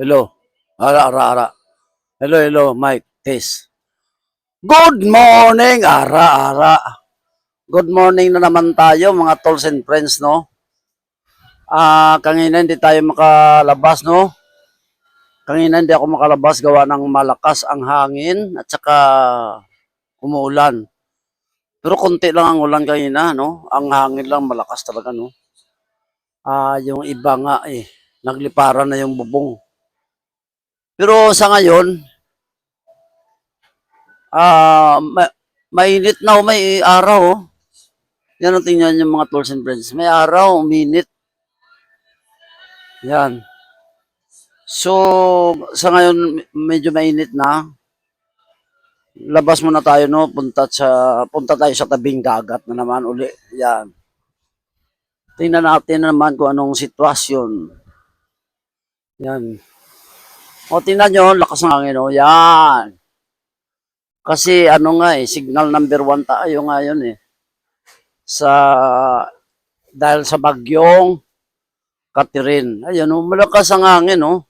Hello. Ara, ara, ara. Hello, hello, Mike. Test. Good morning, ara, ara. Good morning na naman tayo, mga tolls and friends, no? Ah, kanina hindi tayo makalabas, no? Kanina hindi ako makalabas gawa ng malakas ang hangin at saka umuulan. Pero konti lang ang ulan kanina, no? Ang hangin lang malakas talaga, no? Ah, yung iba nga eh, nagliparan na yung bubong. Pero sa ngayon, ah, ma- mainit na o may araw. oh. Yan ang tingnan yung mga tools and friends. May araw, minit. Yan. So, sa ngayon, me- medyo mainit na. Labas muna tayo, no? Punta, sa, punta tayo sa tabing dagat na naman uli. Yan. Tingnan natin naman kung anong sitwasyon. Yan. O, tingnan nyo, lakas ng hangin, o. Yan. Kasi, ano nga eh, signal number one tayo ngayon eh. Sa, dahil sa bagyong Catherine. Ayan, o, malakas ang hangin, o.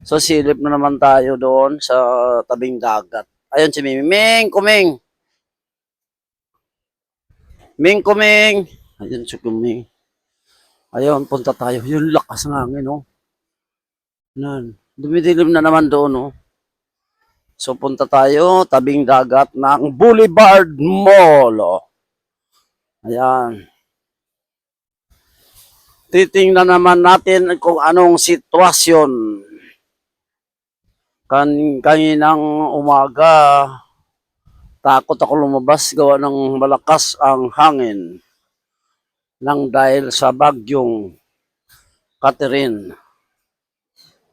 So, silip na naman tayo doon sa tabing dagat. Ayun si Ming. Ming, kuming. Ming, kuming. Ayun si kuming. Ayun, punta tayo. Yung lakas ng hangin, oh. Yan. Dumidilim na naman doon, oh. So, punta tayo, tabing dagat ng Boulevard Mall, oh. Ayan. Titingnan naman natin kung anong sitwasyon. Kan kaninang umaga, takot ako lumabas gawa ng malakas ang hangin nang dahil sa bagyong Catherine.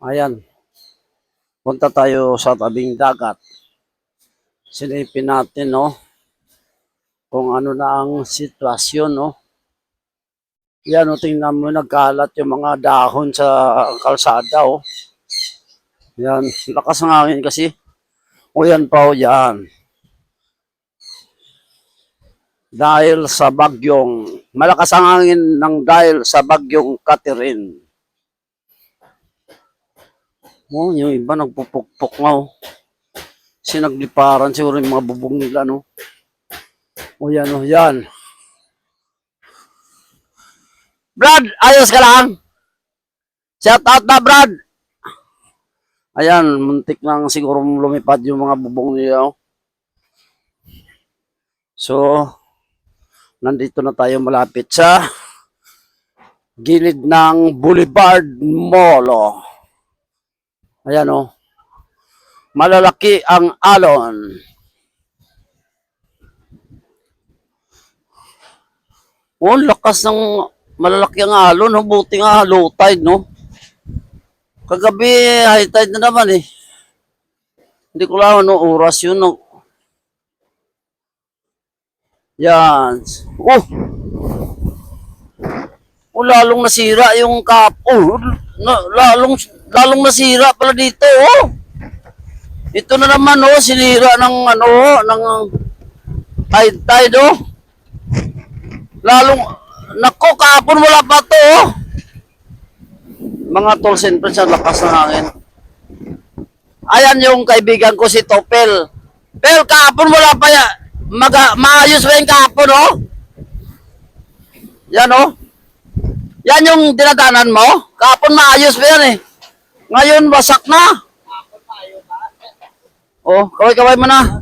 Ayan. Punta tayo sa tabing dagat. Silipin natin, no? Kung ano na ang sitwasyon, no? Yan, o, tingnan mo, nagkalat yung mga dahon sa kalsada, oh. Yan, lakas ng hangin kasi. O yan pa, o yan. Dahil sa bagyong, malakas ang hangin ng dahil sa bagyong Catherine. Oh, yung iba nagpupukpok nga, oh. Sinagliparan siguro yung mga bubong nila, no? O yan, o yan. Brad, ayos ka lang? Shout out na, Brad! Ayan, muntik lang siguro lumipad yung mga bubong niya. oh. So, nandito na tayo malapit sa gilid ng Boulevard Mall. Oh. Ayan oh. Malalaki ang alon. Oh, lakas ng malalaki ang alon. No? Buti nga low tide, no? Kagabi, high tide na naman eh. Hindi ko lang ano oras yun. No? Yan. Oh! Oh, lalong nasira yung kap. Oh, na, lalong, lalong nasira pala dito, oh. Ito na naman, oh, sinira ng, ano, ng tide tide, oh. Lalong, nako, kahapon wala pa to, oh. Mga friends, ang lakas ng hangin. Ayan yung kaibigan ko si Topel. Pel, kahapon wala pa ya. Maga, maayos ba yung kahapon, oh? Yan, oh. Yan yung dinadanan mo. Kahapon maayos pa yan, eh. Ngayon, wasak na. Oh, kaway-kaway mo na.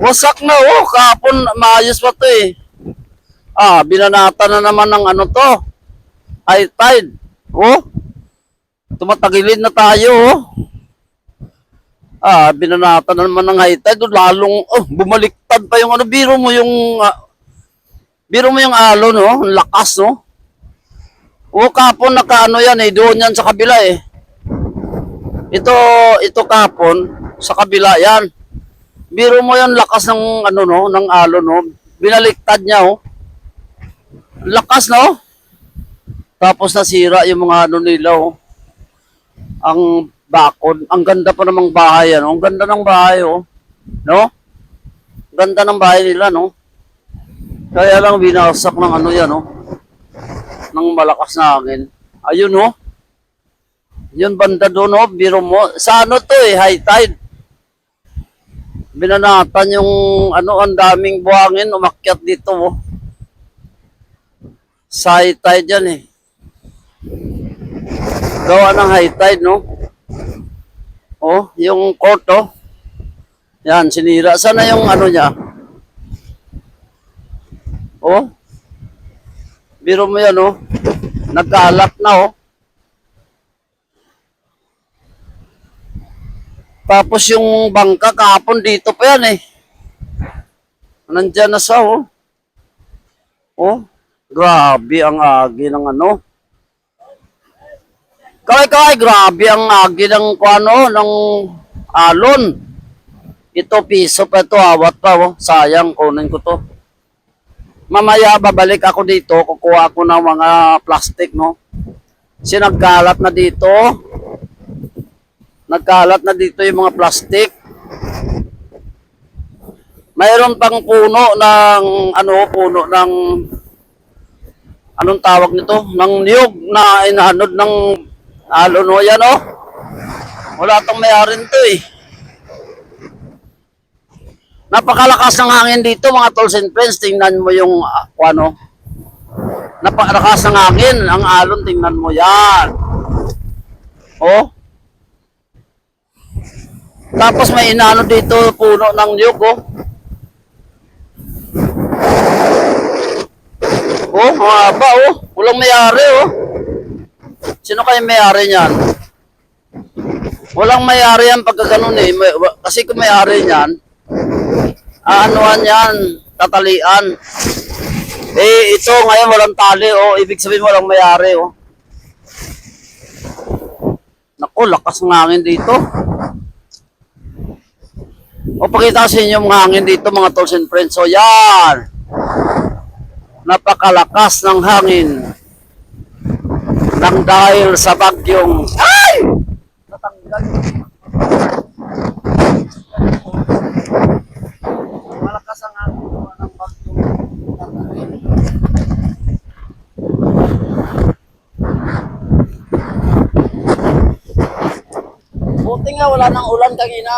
Wasak na, oh. Kahapon maayos pa to, eh. Ah, binanata na naman ng ano to. High tide. Oh. Tumatagilid na tayo, oh. Ah, binanata na naman ng high tide. Lalong, oh, bumaliktad pa yung ano. Biro mo yung, ah, biro mo yung alon, no? Ang lakas, no? O, kapon nakaano yan eh. Doon yan sa kabila eh. Ito, ito kapon, sa kabila yan. Biro mo yan, lakas ng, ano, no? Ng alon, no? Binaliktad niya, oh. Lakas, no? Tapos nasira yung mga ano nila, oh. Ang bakod. Ang ganda pa namang bahay, ano? Ang ganda ng bahay, oh. No? Ganda ng bahay nila, no? Kaya lang binasak ng ano yan, no? Ng malakas na hangin. Ayun, no? Yun banda doon, oh, biro mo. Sa ano to eh, high tide. Binanatan yung ano, ang daming buhangin umakyat dito, oh. Sa high tide yan eh. Gawa ng high tide, no? Oh, yung court, oh. Yan, sinira. Sana yung ano niya? Oh. Biro mo yan, oh. Nagkalap na, oh. Tapos yung bangka kahapon dito pa yan, eh. Nandyan na sa, oh. Oh. Grabe ang agi ng ano. Kaway, kaway, grabe ang agi ng kuano, ng alon. Ito, piso pa ito, awat pa, oh. Sayang, kunin ko to. Mamaya, babalik ako dito, kukuha ako ng mga plastic, no? Sinagkalat na dito. Nagkalat na dito yung mga plastic. Mayroon pang puno ng, ano, puno ng, anong tawag nito? Ng niyog na inaanod ng alon, no? Yan, oh. Wala tong mayarin to, eh. Napakalakas ng hangin dito mga tolls and friends. Tingnan mo yung ah, ano. Napakalakas ng hangin. Ang alon, tingnan mo yan. Oh. Tapos may inano dito puno ng niyog oh. Oh, haba oh. Walang mayari oh. Sino kayo mayari niyan? Walang mayari yan pagka ganun eh. May- Kasi kung mayari niyan, aanuhan yan, tatalian. Eh, ito ngayon walang tali, oh. Ibig sabihin walang mayari, oh. Naku, lakas ng hangin dito. O, pakita sa inyo yung hangin dito, mga tolls and friends. So, yan. Napakalakas ng hangin. Nang dahil sa bagyong... Ay! Natanggal. Malakas ang hangin ng bagyong... Nga wala nang ulan kanina.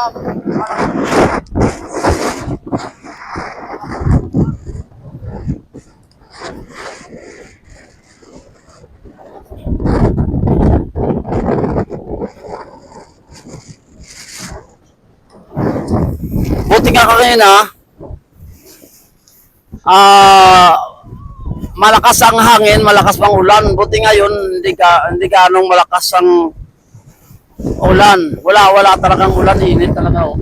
Buti nga kanina. Ah, malakas ang hangin, malakas pang ulan. Buti ngayon hindi ka hindi ka anong malakas ang ulan. Wala, wala talagang ulan. Init talaga, oh.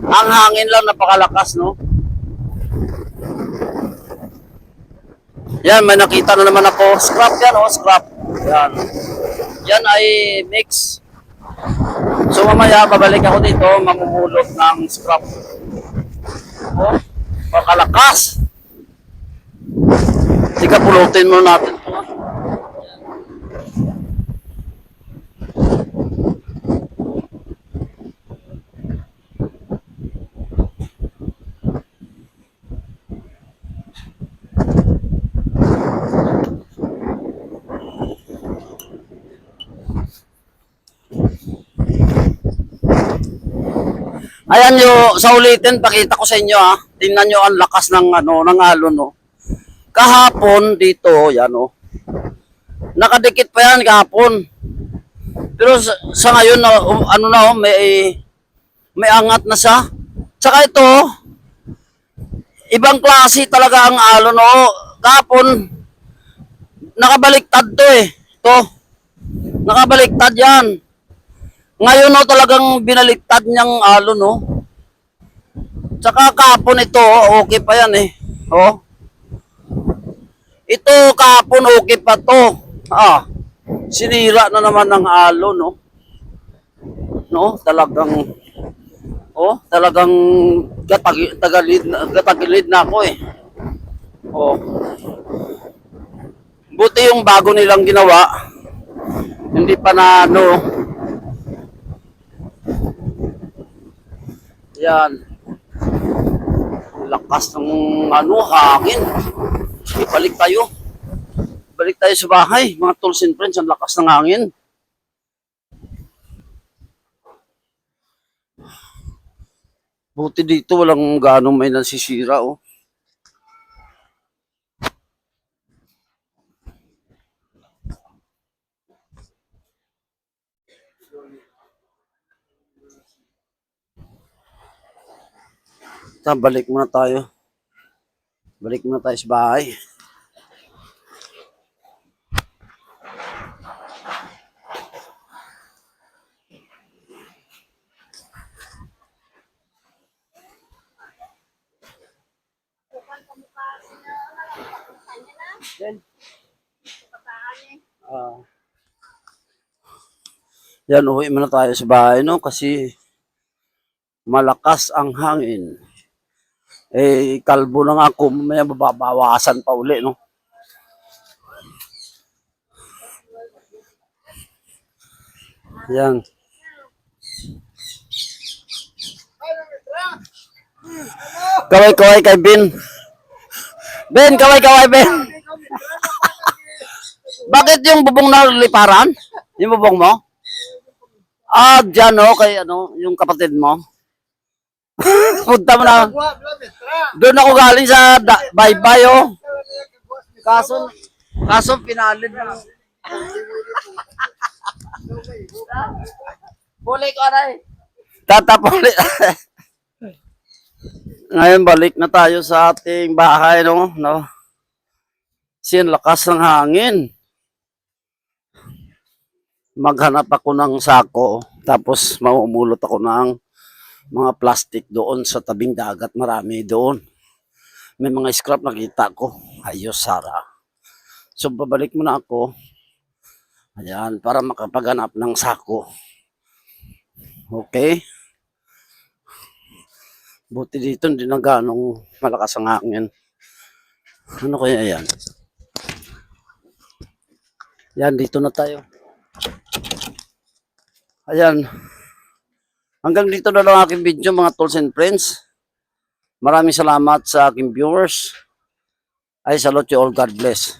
Ang hangin lang napakalakas, no? Yan, may nakita na naman ako. Scrap yan, oh, scrap. Yan. Yan ay mix. So mamaya, babalik ako dito, mamumulot ng scrap. Oh, makalakas. Sige, pulutin mo natin. to, Ayan nyo, sa ulitin, pakita ko sa inyo ha. Tingnan nyo ang lakas ng, ano, ng alon, no. Kahapon, dito, yan, oh. Nakadikit pa yan kahapon. Pero sa, sa ngayon, na, um, ano na, oh, may, may angat na siya. Tsaka ito, ibang klase talaga ang alon, oh. Kahapon, nakabaliktad to eh. Ito, nakabaliktad yan. Ngayon no, talagang binaliktad niyang alon no. Tsaka kapon ito, oh, okay pa yan eh. Oh. Ito kapon okay pa to. Ah. Sinira na naman ng alon no. No, talagang Oh, talagang gatag tagalid na gatagilid na ako eh. Oh. Buti yung bago nilang ginawa. Hindi pa na ano, Yan. Lakas ng ano, hangin. Ibalik tayo. Balik tayo sa bahay, mga tools and friends. Ang lakas ng hangin. Buti dito, walang ganong may nasisira, oh. Ta, balik muna tayo. Balik muna tayo sa bahay. Ah. yan, uwi muna tayo sa bahay, no? Kasi malakas ang hangin. Eh, kalbo na nga ako, mamaya mababawasan pa uli, no? Yan. Kaway, kaway kay Ben. Ben, kaway, kaway, Ben. Bakit yung bubong na liparan? Yung bubong mo? Ah, dyan o, kay ano, yung kapatid mo. Punta mo na. Doon ako galing sa bye-bye oh. Kaso, kaso pinalid na. Buli ko na eh. Ngayon balik na tayo sa ating bahay no, no. Ang lakas ng hangin. Maghanap ako ng sako tapos mamumulot ako ng mga plastic doon sa tabing dagat. Marami doon. May mga scrap nakita ko. Ayos, Sara. So, babalik muna ako. Ayan, para makapaghanap ng sako. Okay? Buti dito, hindi na ganong malakas ang hangin. Ano kaya yan? Yan, dito na tayo. Ayan. Hanggang dito na lang ang aking video mga tools and friends. Maraming salamat sa aking viewers. I salute you all. God bless.